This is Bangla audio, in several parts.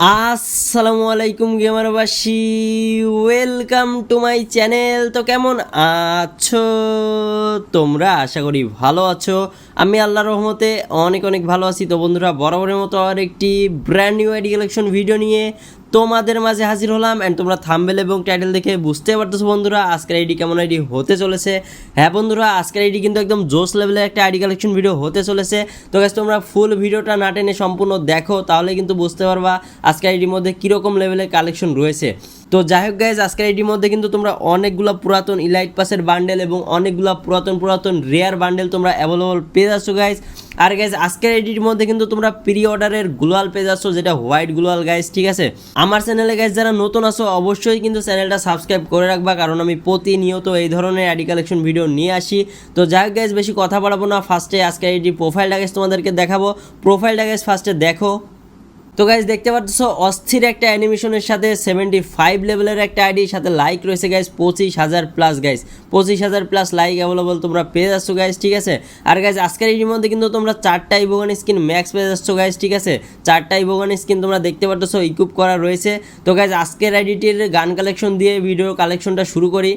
আসসালামু আলাইকুম গেমারবাসী ওয়েলকাম টু মাই চ্যানেল তো কেমন আছো? তোমরা আশা করি ভালো আছো। আমি আল্লাহর রহমতে অনেক অনেক ভালো আছি। তো বন্ধুরা, বরাবরের মতো আর একটি brand new ID collection video নিয়ে তোমাদের মাঝে হাজির হলাম। অ্যান্ড তোমরা থাম্বেল এবং টাইটেল দেখে বুঝতে পারতেছো বন্ধুরা, আজকের আইডি কেমন আইডি হতে চলেছে। হ্যাঁ বন্ধুরা, আজকের আইডি কিন্তু একদম জোস লেভেলের একটা আইডি কালেকশন ভিডিও হতে চলেছে। তো গাছ তোমরা ফুল ভিডিওটা না টেনে সম্পূর্ণ দেখো, তাহলে কিন্তু বুঝতে পারবা আজকের আইডির মধ্যে কীরকম লেভেলের কালেকশন রয়েছে। তো যাই হোক গাইজ আজকের আইডির মধ্যে কিন্তু তোমরা অনেকগুলো পুরাতন ইলাইট পাসের বান্ডেল এবং অনেকগুলো পুরাতন পুরাতন রেয়ার বান্ডেল তোমরা অ্যাভেলেবল পেয়ে যাচ্ছ গাইজ আর গাইজ আজকের আইডির মধ্যে কিন্তু তোমরা প্রি অর্ডারের গ্লোয়াল পেয়ে যাচ্ছ, যেটা হোয়াইট গ্লোয়াল গাইজ ঠিক আছে? আমার চ্যানেলে গাইজ যারা নতুন আসো অবশ্যই কিন্তু চ্যানেলটা সাবস্ক্রাইব করে রাখবা, কারণ আমি প্রতিনিয়ত এই ধরনের আইডি কালেকশন ভিডিও নিয়ে আসি। তো যাই হোক গাইজ বেশি কথা বাড়াবো না ফার্স্টে আজকের আইডি প্রোফাইলটা গাইজ তোমাদেরকে দেখাবো। প্রোফাইলটা গাইজ ফার্স্টে দেখো। তো গাইজ দেখতে পাচ্ছ, অস্থির একটা অ্যানিমেশনের সাথে সেভেন্টি ফাইভ লেভেলের একটা আইডির সাথে লাইক রয়েছে গাইজ পঁচিশ হাজার প্লাস গাইজ পঁচিশ হাজার প্লাস লাইক অ্যাভেলেবল তোমরা পেয়ে যাচ্ছ গাইজ ঠিক আছে? আর গাইজ আজকের এই মধ্যে কিন্তু তোমরা চারটা ইভোগান স্কিন ম্যাক্স পেয়ে যাচ্ছ গাইজ ঠিক আছে? চারটা ইভোগান স্কিন তোমরা দেখতে পাচ্ছ ইকুপ করা রয়েছে। তো গাইজ আজকের আইডিটির গান কালেকশন দিয়ে ভিডিও কালেকশনটা শুরু করি।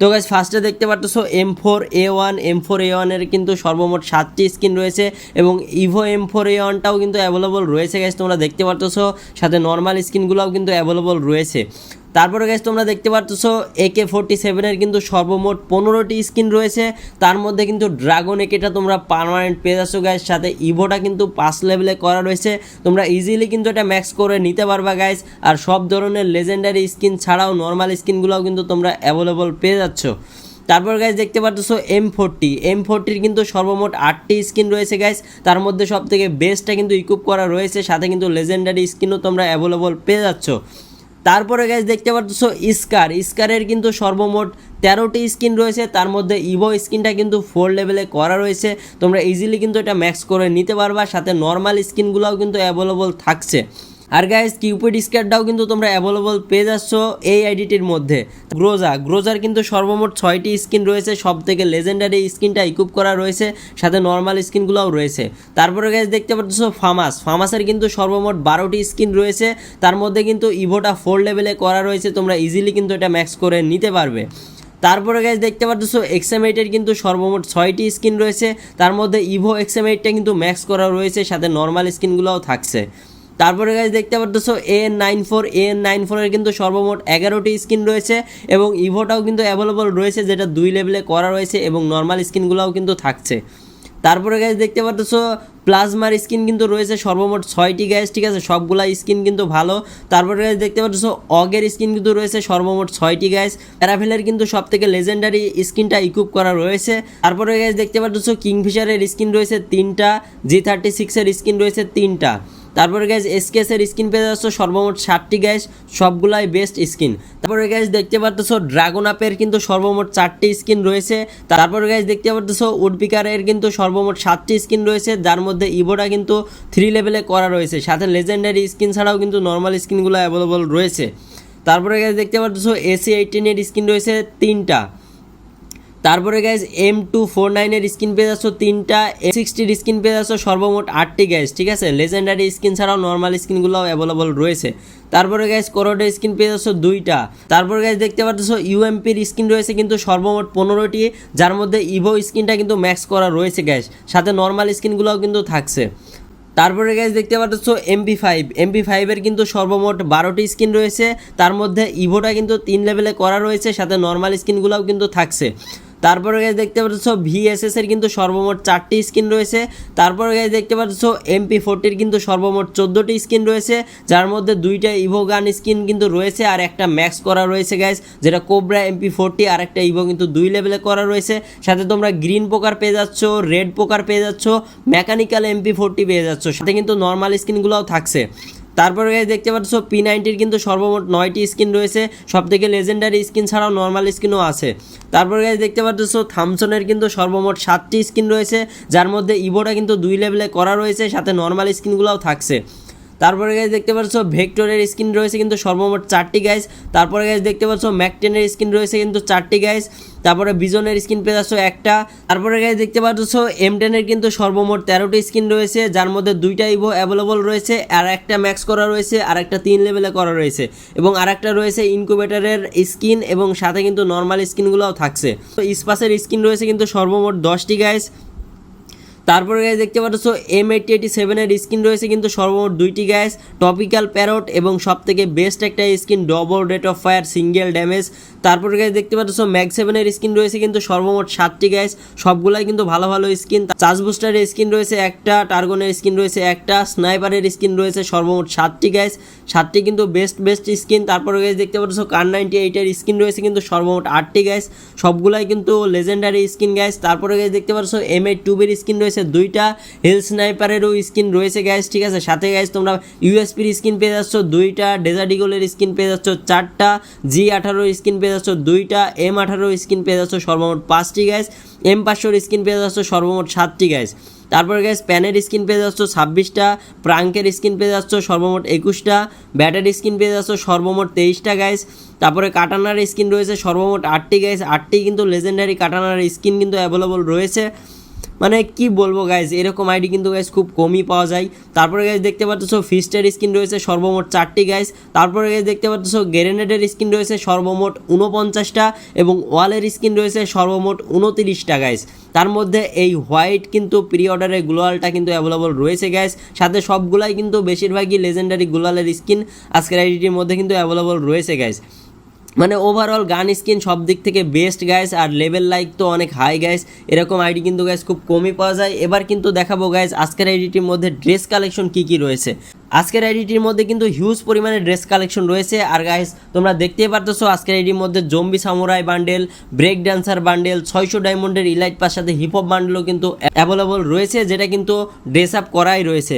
তো গাইজ ফার্স্টে দেখতে পাচ্ছ M four A one M four A ওয়ানের কিন্তু সর্বমোট সাতটি স্কিন রয়েছে এবং ইভো এম ফোর এ ওয়ানটাও কিন্তু অ্যাভেলেবল রয়েছে গাইজ তোমরা দেখতে পাচ্ছ সাথে নর্মাল স্কিনগুলোও কিন্তু অ্যাভেলেবল রয়েছে। তারপরে গাইজ তোমরা দেখতে পাচ্ছ একে ফোরটি সেভেনের কিন্তু সর্বমোট পনেরোটি স্কিন রয়েছে। তার মধ্যে কিন্তু ড্রাগন একেটা তোমরা পারমানেন্ট পেয়ে যাচ্ছ গাইজ সাথে ইভোটা কিন্তু পাঁচ লেভেলে করা রয়েছে। তোমরা ইজিলি কিন্তু এটা ম্যাক্স করে নিতে পারবা গাইজ আর সব ধরনের লেজেন্ডারি স্কিন ছাড়াও নর্মাল স্কিনগুলোও কিন্তু তোমরা অ্যাভেলেবল পেয়ে যাচ্ছ। তারপর গাইজ দেখতে পাচ্ছ এম ফোরটি এম ফোরটির কিন্তু সর্বমোট আটটি স্কিন রয়েছে গাইজ তার মধ্যে সব থেকে বেস্টটা কিন্তু ইকুপ করা রয়েছে, সাথে কিন্তু লেজেন্ডারি স্কিনও তোমরা অ্যাভেলেবল পেয়ে যাচ্ছ। তারপরে গ্যাস দেখতে পাচ্ছ স্কার স্কারের কিন্তু সর্বমোট তেরোটি স্কিন রয়েছে, তার মধ্যে ইভো স্কিনটা কিন্তু ফোর লেভেলে করা রয়েছে। তোমরা ইজিলি কিন্তু এটা ম্যাক্স করে নিতে পারবা, সাথে নর্মাল স্কিনগুলোও কিন্তু অ্যাভেলেবল থাকছে। আর গাইজ কিউপিড স্কারটাও কিন্তু তোমরা অ্যাভেলেবল পেয়ে যাচ্ছ এই আইডিটির মধ্যে। গ্রোজা গ্রোজার কিন্তু সর্বমোট ছয়টি স্কিন রয়েছে সব থেকে লেজেন্ডারি স্কিনটা ইকুপ করা রয়েছে, সাথে নর্মাল স্কিনগুলোও রয়েছে। তারপরে গাইজ দেখতে পাচ্ছ ফামাস ফামাসের কিন্তু সর্বমোট বারোটি স্কিন রয়েছে, তার মধ্যে কিন্তু ইভোটা ফোর লেভেলে করা রয়েছে, তোমরা ইজিলি কিন্তু এটা ম্যাক্স করে নিতে পারবে। তারপরে গাইজ দেখতে পাচ্ছ এক্সামেটের কিন্তু সর্বমোট ছয়টি স্কিন রয়েছে, তার মধ্যে ইভো এক্সামেটটা কিন্তু ম্যাক্স করা রয়েছে, সাথে নর্মাল স্কিনগুলোও থাকছে। তারপরে গাইজ দেখতে পাচ্ছ A nine four A nine ফোরের কিন্তু সর্বমোট এগারোটি স্কিন রয়েছে এবং ইভোটাও কিন্তু অ্যাভেলেবল রয়েছে, যেটা দুই লেভেলে করা রয়েছে এবং নর্মাল স্কিনগুলোও কিন্তু থাকছে। তারপরে গ্যাস দেখতে পাচ্ছ প্লাজমার স্কিন কিন্তু রয়েছে সর্বমোট ছয়টি গ্যাস ঠিক আছে? সবগুলা স্কিন কিন্তু ভালো। তারপরে গ্যাস দেখতে পাচ্ছ অগের স্কিন কিন্তু রয়েছে সর্বমোট ছয়টি গ্যাস প্যারাফেলের কিন্তু সব থেকে লেজেন্ডারি স্কিনটা ইকুপ করা রয়েছে। তারপরে গ্যাস দেখতে পাচ্ছ কিংফিশারের স্কিন রয়েছে তিনটা জি থার্টি সিক্সের স্কিন রয়েছে তিনটা। তারপরে গ্যাস এসকেসের স্কিন পেয়ে যাচ্ছ সর্বমোট ষাটটি গ্যাস সবগুলাই বেস্ট স্কিন তারপরে গ্যাস দেখতে পাচ্ছ ড্রাগন আপের কিন্তু সর্বমোট চারটি স্কিন রয়েছে। তারপরে গ্যাস দেখতে পাচ্ছ উডপিকারের কিন্তু সর্বমোট সাতটি স্কিন রয়েছে, যার মধ্যে ইভোটা কিন্তু থ্রি লেভেলে করা রয়েছে। সাথে লেজেন্ডারি স্কিন ছাড়াও কিন্তু নর্মাল স্কিনগুলো অ্যাভেলেবল রয়েছে। তারপরে গ্যাস দেখতে পাচ্ছ এসি এইটিনের স্কিন রয়েছে তিনটা। তারপরে গ্যাস এম টু ফোর নাইনের স্ক্রিন পেয়ে যাচ্ছ তিনটা এম সিক্সটির স্ক্রিন পেয়ে যাচ্ছ সর্বমোট আটটি গ্যাস ঠিক আছে? লেজেন্ডারি স্ক্রিন ছাড়াও নর্মাল স্কিনগুলোও অ্যাভেলেবল রয়েছে। তারপরে গ্যাস করোডের স্ক্রিন পেয়ে যাচ্ছ দুইটা। তারপরে গ্যাস দেখতে পাচ্ছ ইউএমপির স্ক্রিন রয়েছে কিন্তু সর্বমোট পনেরোটি, যার মধ্যে ইভো স্ক্রিনটা কিন্তু ম্যাক্স করা রয়েছে গ্যাস সাথে নর্মাল স্ক্রিনগুলোও কিন্তু থাকছে। তারপরে গ্যাস দেখতে পাচ্ছ এমপি ফাইভ এমপি ফাইভের কিন্তু সর্বমোট বারোটি স্কিন রয়েছে। তার মধ্যে ইভোটা কিন্তু তিন লেভেলে করা রয়েছে, সাথে নর্মাল স্কিনগুলোও কিন্তু থাকছে। তারপরে গাইজ দেখতে পাচ্ছ ভিএসএস এর কিন্তু সর্বমোট চারটি স্কিন রয়েছে। তারপরে গাইজ দেখতে পাচ্ছ এমপি ফোরটির কিন্তু সর্বমোট চোদ্দোটি স্কিন রয়েছে, যার মধ্যে দুইটা ইভো গান কিন্তু রয়েছে আর একটা ম্যাক্স করা রয়েছে গাইজ যেটা কোবরা এমপি ফোরটি আর একটা ইভো কিন্তু দুই লেভেলে করা রয়েছে। সাথে তোমরা গ্রিন পোকার পেয়ে যাচ্ছ রেড পোকার পেয়ে যাচ্ছ মেকানিক্যাল এমপি ফোরটি পেয়ে যাচ্ছ, সাথে কিন্তু নর্মাল স্কিনগুলোও থাকছে। তারপরে গাইজ দেখতে পাচ্ছ পি নাইনটির কিন্তু সর্বমোট নয়টি স্কিন রয়েছে। সব থেকে লেজেন্ডারি স্কিন ছাড়াও নর্মাল স্কিনও আছে। তারপরে গাইজ দেখতে পাচ্ছ থামসনের কিন্তু সর্বমোট সাতটি স্কিন রয়েছে, যার মধ্যে ইভোটা কিন্তু দুই লেভেলে করা রয়েছে, সাথে নর্মাল স্কিনগুলোও থাকছে। তারপরে গাইজ দেখতে পাচ্ছ ভেক্টরের স্কিন রয়েছে কিন্তু সর্বমোট চারটি গাইজ তারপরে গাইজ দেখতে পাচ্ছ ম্যাকটেনের স্কিন রয়েছে কিন্তু চারটি গাইজ তারপরে বিজনের স্কিন পেয়ে যাচ্ছ একটা। তারপরে গাইজ দেখতে পাচ্ছ এম টেনের কিন্তু সর্বমোট তেরোটি স্কিন রয়েছে, যার মধ্যে দুইটা ইভো অ্যাভেলেবল রয়েছে, আর একটা ম্যাক্স করা রয়েছে, আর একটা তিন লেভেলে করা রয়েছে। এবং আর একটা রয়েছে ইনকুবেটারের স্কিন এবং সাথে কিন্তু নর্মাল স্কিনগুলোও থাকছে। তো ইস্পাসের স্কিন রয়েছে কিন্তু সর্বমোট দশটি গাইজ তারপরে গাইজ দেখতে পাচ্ছ এম এইটি এইটি সেভেনের স্কিন রয়েছে কিন্তু সর্বমোট দুইটি গ্যাস টপিক্যাল প্যারট এবং সব থেকে বেস্ট একটা skin double rate of fire single damage তারপরে গাইজ দেখতে পাচ্ছ ম্যাক সেভেনের স্কিন রয়েছে কিন্তু সর্বমোট সাতটি গ্যাস সবগুলাই কিন্তু ভালো ভালো স্কিন চার্জ বুস্টারের স্কিন রয়েছে একটা টার্গনের স্কিন রয়েছে একটা স্নাইপারের স্কিন রয়েছে সর্বমোট সাতটি গ্যাস সাতটি কিন্তু বেস্ট বেস্ট স্কিন তারপরে গাইজ দেখতে পাচ্ছ কার নাইনটি এইটের স্কিন রয়েছে কিন্তু সর্বমোট আটটি গ্যাস সবগুলাই কিন্তু লেজেন্ডারি স্কিন গ্যাস তারপরে গাইজ দেখতে পাচ্ছ এম এইট টুবের স্কিন রয়েছে দুইটা হিল স্নাইপারেরও স্কিন রয়েছে গ্যাস ঠিক আছে? সাথে গ্যাস তোমরা ইউএসপির স্কিন পেয়ে যাচ্ছ, দুইটা ডেজার্ট ইগলের স্কিন পেয়ে যাচ্ছ, চারটা জি আঠারো স্কিন পেয়ে যাচ্ছ, দুইটা এম আঠারো স্কিন পেয়ে যাচ্ছ, সর্বমোট পাঁচটি গ্যাস এম পাঁচশোর স্কিন পেয়ে যাচ্ছ, সর্বমোট সাতটি গ্যাস তারপর গ্যাস প্যানের স্কিন পেয়ে যাচ্ছ, ছাব্বিশটা। প্রাঙ্কের স্কিন পেয়ে যাচ্ছ, সর্বমোট একুশটা। ব্যাটারি স্কিন পেয়ে যাচ্ছ, সর্বমোট তেইশটা গ্যাস তারপরে কাটানার স্কিন রয়েছে, সর্বমোট আটটি গ্যাস আটটি কিন্তু লেজেন্ডারি কাটানার স্কিন কিন্তু অ্যাভেলেবল রয়েছে। মানে কি বলব গাইজ এরকম আইডি কিন্তু গাইজ খুব কমই পাওয়া যায়। তারপরে গাইজ দেখতে পাচ্ছ ফিস্টের স্কিন রয়েছে সর্বমোট চারটি গাইজ তারপরে গাইজ দেখতে পাচ্ছ গ্রেনেডের স্কিন রয়েছে সর্বমোট উনপঞ্চাশটা এবং ওয়ালের স্কিন রয়েছে সর্বমোট উনতিরিশটা গাইজ তার মধ্যে এই হোয়াইট কিন্তু প্রি অর্ডারের গ্লোয়ালটা কিন্তু অ্যাভেলেবল রয়েছে গ্যাস সাথে সবগুলাই কিন্তু বেশিরভাগই লেজেন্ডারি গ্লোয়ালের স্কিন আজকের আইডিটির মধ্যে কিন্তু অ্যাভেলেবল রয়েছে গ্যাস মানে ওভারঅল গান স্কিন সব দিক থেকে বেস্ট গাইস আর লেভেল লাইক তো অনেক হাই গাইস এরকম আইডি কিন্তু গাইস খুব কমই পাওয়া যায়। এবার কিন্তু দেখাবো গাইস আজকের আইডিটির মধ্যে ড্রেস কালেকশন কি কি রয়েছে। আজকের আইডিটির মধ্যে কিন্তু হিউজ পরিমাণে ড্রেস কালেকশন রয়েছে। আর গাইস তোমরা দেখতেই পারতেছো, আজকের আইডির মধ্যে zombie samurai bundle break dancer bundle ছয়শো ডায়মন্ডের ইলাইট পার সাথে হিপ হপ বান্ডেলও কিন্তু অ্যাভেলেবল রয়েছে, যেটা কিন্তু ড্রেস আপ করাই রয়েছে।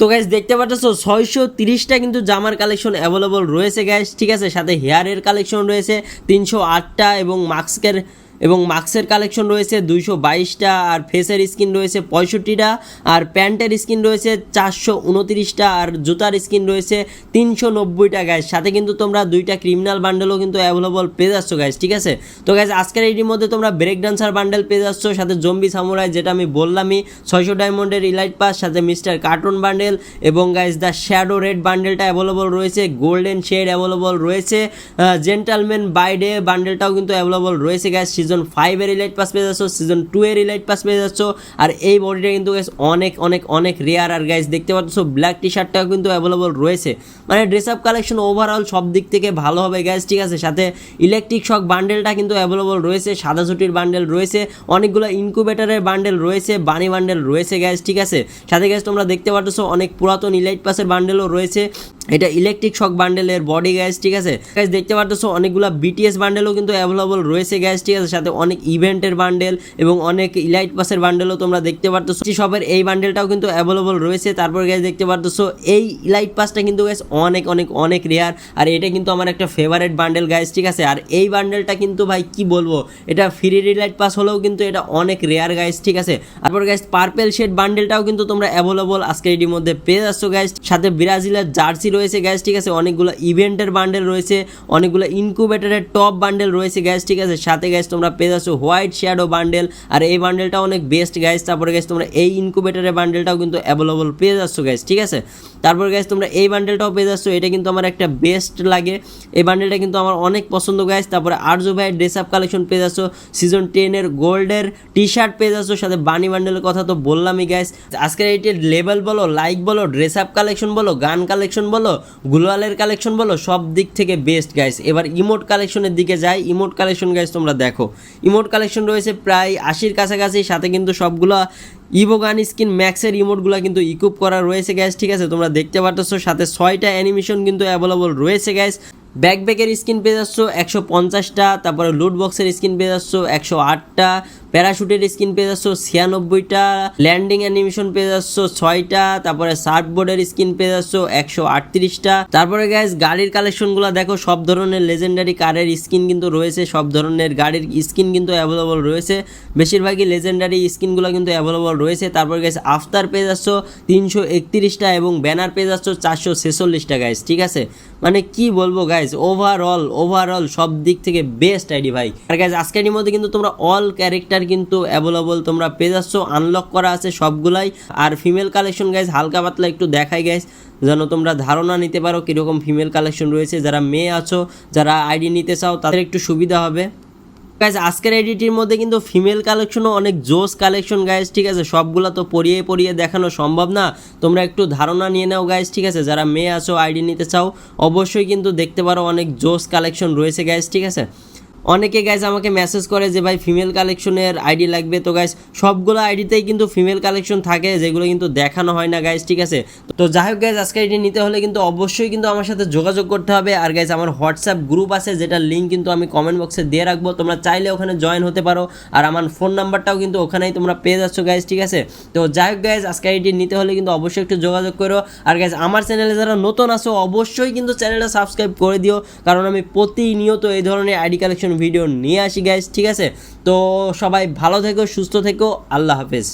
তো গ্যাস দেখতে পাচ্ছ, ছয়শো তিরিশটা কিন্তু জামার কালেকশন অ্যাভেলেবল রয়েছে গ্যাস ঠিক আছে? সাথে হেয়ারের কালেকশন রয়েছে, তিনশো আটটা এবং মাস্কের এবং মাস্কের কালেকশন রয়েছে দুইশো বাইশটা, আর ফেসের স্কিন রয়েছে পঁয়ষট্টিটা, আর প্যান্টের স্কিন রয়েছে চারশো উনতিরিশটা, আর জুতার স্কিন রয়েছে তিনশো নব্বইটা গ্যাস সাথে কিন্তু তোমরা দুইটা ক্রিমিনাল বান্ডেলও কিন্তু অ্যাভেলেবল পেয়ে যাচ্ছ গ্যাস ঠিক আছে? তো গ্যাস আজকের এইটির মধ্যে তোমরা ব্রেক ডান্সার বান্ডেল পেয়ে যাচ্ছ, সাথে জম্বি সামুরাই যেটা আমি বললামই, ছয়শো ডায়মন্ডের ইলাইট পাস সাথে মিস্টার কার্টুন বান্ডেল এবং গাইজ দ্য শ্যাডো রেড বান্ডেলটা অ্যাভেলেবল রয়েছে গোল্ডেন শেড অ্যাভেলেবল রয়েছে জেন্টালম্যান বাই ডে বান্ডেলটাও কিন্তু অ্যাভেলেবল রয়েছে গ্যাস সিজন ফাইভের ইলাইট পাস পেয়ে যাচ্ছ সিজন টু এর ইলাইট পাস পেয়ে যাচ্ছ, আর এই বডিটা কিন্তু গ্যাস অনেক অনেক অনেক রেয়ার আর গাইজ দেখতে পাচ্ছ ব্ল্যাক টি শার্টটাও কিন্তু অ্যাভেলেবল রয়েছে। মানে ড্রেস আপ কালেকশন ওভারঅল সব দিক থেকে ভালো হবে গ্যাস ঠিক আছে? সাথে ইলেকট্রিক শক বান্ডেলটা কিন্তু অ্যাভেলেবল রয়েছে, সাদা ছুটির বান্ডেল রয়েছে, অনেকগুলো ইনকুবেটারের বান্ডেল রয়েছে বানি বান্ডেল রয়েছে গ্যাস ঠিক আছে? সাথে গ্যাস তোমরা দেখতে পাচ্ছ, অনেক পুরাতন ইলাইট পাসের বান্ডেলও রয়েছে। এটা ইলেকট্রিক শক বান্ডেলের বডি গ্যাস ঠিক আছে? গ্যাস দেখতে পারতেছো, অনেকগুলো বিটিএস বান্ডেলও কিন্তু অ্যাভেলেবল রয়েছে গ্যাস ঠিক আছে? সাথে অনেক ইভেন্টের বান্ডেল এবং অনেক ইলাইট পাসের বান্ডেলও তোমরা দেখতে পাচ্ছ সবের এই বান্ডেলটাও কিন্তু অ্যাভেলেবল রয়েছে। তারপর গ্যাস দেখতে পাচ্ছ এই ইলাইট পাসটা কিন্তু গ্যাস অনেক অনেক অনেক রেয়ার আর এটা কিন্তু আমার একটা ফেভারেট বান্ডেল গ্যাস ঠিক আছে? আর এই বান্ডেলটা কিন্তু, ভাই, কি বলব? এটা ফ্রি রিলাইট পাস হলেও কিন্তু এটা অনেক রেয়ার গাইস ঠিক আছে? তারপর গ্যাস পার্পেল শেড বান্ডেলটাও কিন্তু তোমরা অ্যাভেলেবল আজকে এটির মধ্যে পেয়ে যাচ্ছ গ্যাস সাথে ব্রাজিলের জার্সি রয়েছে গ্যাস ঠিক আছে? অনেকগুলো ইভেন্টের বান্ডেল রয়েছে, অনেকগুলো ইনকুবেটারের টপ বান্ডেল রয়েছে গ্যাস ঠিক আছে? সাথে গ্যাস তোমরা পেয়ে যাচ্ছ হোয়াইট শ্যাডো বান্ডেল আর এই বান্ডেলটা অনেক বেস্ট গ্যাস তারপরে গ্যাস তোমরা এই ইনকুবেটারের বান্ডেলটাও কিন্তু অ্যাভেলেবল পেয়ে যাচ্ছ গ্যাস ঠিক আছে? তারপর গ্যাস তোমরা এই বান্ডেলটাও পেয়ে যাচ্ছ, এটা কিন্তু আমার একটা বেস্ট লাগে। এই বান্ডেলটা কিন্তু আমার অনেক পছন্দ গ্যাস তারপরে আরজু ভাইয়ের ড্রেস আপ কালেকশন পেয়ে যাচ্ছ সিজন টেনের গোল্ডের টি শার্ট পেয়ে যাচ্ছ, সাথে বানি বান্ডেলের কথা তো বললামই গ্যাস আজকের এইটির লেভেল বলো লাইক বলো ড্রেস আপ কালেকশন বলো, গান কালেকশন বলো গুলওয়ালের কালেকশন বলো, সব দিক থেকে বেস্ট গাইস এবার ইমোট কালেকশনের দিকে যাই। ইমোট কালেকশন গাইস তোমরা দেখো। ইমোট কালেকশন রয়েছে প্রায় আশির কাছাকাছি, সাথে কিন্তু সবগুলো ইভো গান স্কিন ম্যাক্সের ইমোটগুলো কিন্তু ইকুপ করা রয়েছে গ্যাস ঠিক আছে? তোমরা দেখতে পারতেছো, সাথে ছয়টা অ্যানিমেশন কিন্তু অ্যাভেলেবল রয়েছে গ্যাস ব্যাকব্যাকের স্কিন পেয়ে যাচ্ছ একশো পঞ্চাশটা, তারপরে লুট বক্সের স্কিন পেয়ে যাচ্ছ একশো আটটা প্যারাশুটের স্কিন পেয়ে যাচ্ছ, ছিয়ানব্বইটা। ল্যান্ডিং অ্যানিমেশন পেয়ে যাচ্ছ, ছয়টা। তারপরে সার্ফ বোর্ডের স্কিন পেয়ে যাচ্ছ, একশো আটত্রিশটা। তারপরে গ্যাস গাড়ির কালেকশনগুলো দেখো, সব ধরনের লেজেন্ডারি কারের স্কিন কিন্তু রয়েছে, সব ধরনের গাড়ির স্কিন কিন্তু অ্যাভেলেবল রয়েছে। বেশিরভাগই লেজেন্ডারি স্কিনগুলো কিন্তু অ্যাভেলেবল রয়েছে। তারপর গ্যাস আফতার পেয়ে যাচ্ছ, তিনশো একত্রিশটা এবং ব্যানার পেয়ে যাচ্ছ, চারশো ছেচল্লিশটা গাইস ঠিক আছে? মানে কি বলব গাইস ওভারঅল ওভারঅল সব দিক থেকে বেস্ট আইডি ভাই। আর গাইস আজকের মধ্যে কিন্তু তোমরা অল ক্যারেক্টার কিন্তু অ্যাভেলেবল তোমরা পেয়ে যাচ্ছ। আনলক করা আছে সবগুলাই। আর ফিমেল কালেকশন গাইস হালকা পাতলা একটু দেখাই গাইস যেন তোমরা ধারণা নিতে পারো কীরকম ফিমেল কালেকশন রয়েছে। যারা মেয়ে আছো, যারা আইডি নিতে চাও, তাদের একটু সুবিধা হবে। গাইজ আজকের এডিটির মধ্যে কিন্তু ফিমেল কালেকশনও অনেক জোস কালেকশন গাইজ ঠিক আছে? সবগুলো তো পরিয়ে পরিয়ে দেখানো সম্ভব না। তোমরা একটু ধারণা নিয়ে নাও গাইজ ঠিক আছে? যারা মেয়ে আছো আইডি নিতে চাও, অবশ্যই কিন্তু দেখতে পারো অনেক জোস কালেকশন রয়েছে গাইজ ঠিক আছে? অনেকে গাইজ আমাকে মেসেজ করে যে, ভাই ফিমেল কালেকশনের আইডি লাগবে। তো গাইজ সবগুলো আইডিতেই কিন্তু ফিমেল কালেকশন থাকে, যেগুলো কিন্তু দেখানো হয় না গাইজ ঠিক আছে? তো যাই হোক গাইজ আজকে আইডি নিতে হলে কিন্তু অবশ্যই কিন্তু আমার সাথে যোগাযোগ করতে হবে। আর গাইজ আমার হোয়াটসঅ্যাপ গ্রুপ আছে যেটা লিঙ্ক কিন্তু আমি কমেন্ট বক্সে দিয়ে রাখব। তোমরা চাইলে ওখানে জয়েন হতে পারো। আর আমার ফোন নাম্বারটাও কিন্তু ওখানেই তোমরা পেয়ে যাচ্ছ গাইজ ঠিক আছে? তো যাই হোক গাইজ আজকে আইডি নিতে হলে কিন্তু অবশ্যই একটু যোগাযোগ করো। আর গাইজ আমার চ্যানেলে যারা নতুন আসো অবশ্যই কিন্তু চ্যানেলটা সাবস্ক্রাইব করে দিও। কারণ আমি প্রতিনিয়ত এই ধরনের আইডি কালেকশন ভিডিও নিয়ে আসি গ্যাস ঠিক আছে? তো সবাই ভালো থেকো সুস্থ থেকো আল্লাহ হাফেজ।